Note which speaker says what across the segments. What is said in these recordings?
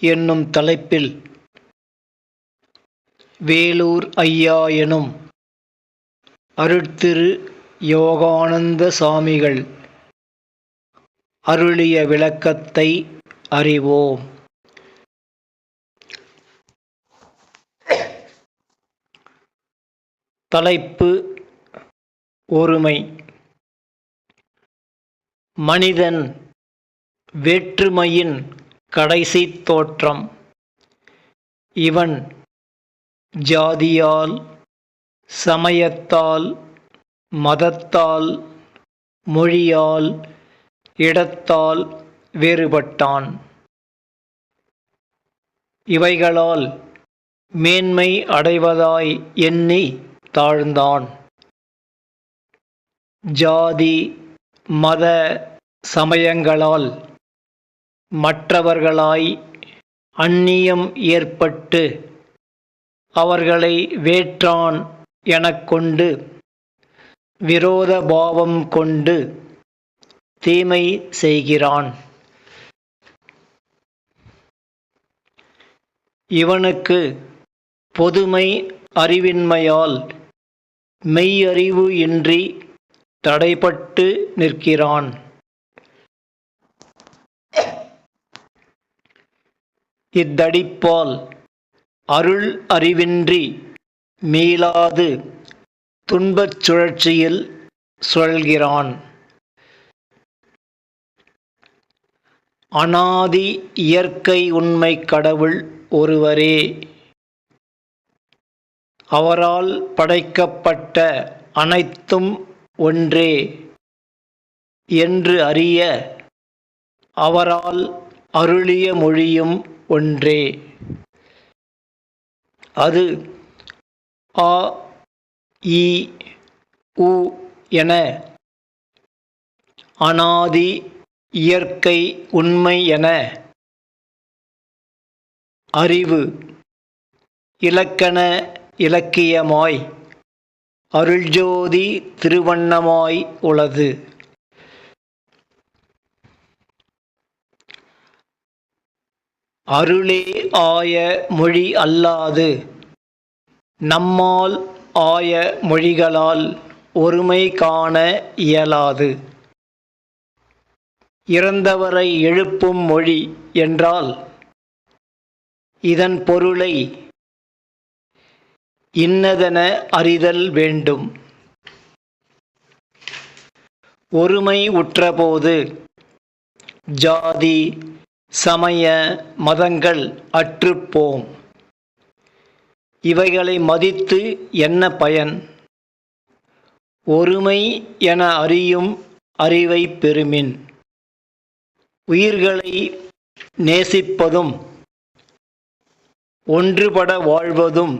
Speaker 1: என்னும் தலைப்பில் வேலூர் ஐயா எனும் அருட்திரு யோகானந்த சாமிகள் அருளிய விளக்கத்தை அறிவோம். தலைப்பு ஒருமை. மனிதன் வேற்றுமையின் கடைசி தோற்றம். இவன் ஜாதியால் சமயத்தால் மதத்தால் மொழியால் இடத்தால் வேறுபட்டான். இவைகளால் மேன்மை அடைவதாய் எண்ணி தாழ்ந்தான். ஜாதி மத சமயங்களால் மற்றவர்களாய் அந்நியம் ஏற்பட்டு அவர்களை வேற்றான் எனக் கொண்டு விரோத பாவம் கொண்டு தீமை செய்கிறான். இவனுக்கு பொதுமை அறிவின்மையால் மெய்யறிவு இன்றி தடைப்பட்டு நிற்கிறான். இத்தடிப்பால் அருள் அறிவின்றி மீளாது துன்பச் சுழற்சியில் சுழல்கிறான். அனாதி இயற்கை உண்மை கடவுள் ஒருவரே. அவரால் படைக்கப்பட்ட அனைத்தும் ஒன்றே என்று அறிய அவரால் அருளிய மொழியும் ஒன்றே. அது ஆ இ உ என. அனாதி இயற்கை உண்மை என. அறிவு. இலக்கண இலக்கியமாய். அருள்ஜோதி திருவண்ணமாய் உளது அருளே ஆய மொழி அல்லாது. நம்மால் ஆய மொழிகளால் ஒருமை காண இயலாது. இறந்தவரை எழுப்பும் மொழி என்றால் இதன் பொருளை இன்னதென அறிதல் வேண்டும். ஒருமை உற்றபோது ஜாதி சமய மதங்கள் அற்றுப்போம். இவைகளை மதித்து என்ன பயன்? ஒருமை என அறியும் அறிவை பெருமின் உயிர்களை நேசிப்பதும் ஒன்றுபட வாழ்வதும்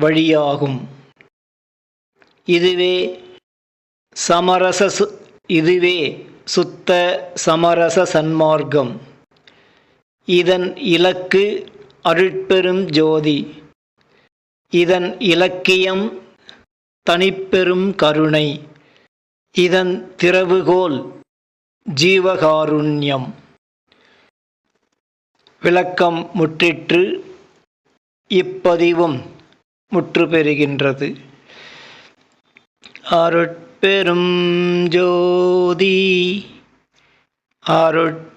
Speaker 1: வழியாகும். இதுவே சமரச இதுவே சுத்த சமரச சன்மார்க்கம். இதன் இலக்கு அருட்பெரும் ஜோதி. இதன் இலக்கியம் தனிப்பெரும் கருணை. இதன் திறவுகோல் ஜீவகாருண்யம். விளக்கம் முற்றிற்று இப்பதிவும் முற்று பெறுகின்றது அருட்பெரும் ஜோதி. அருட்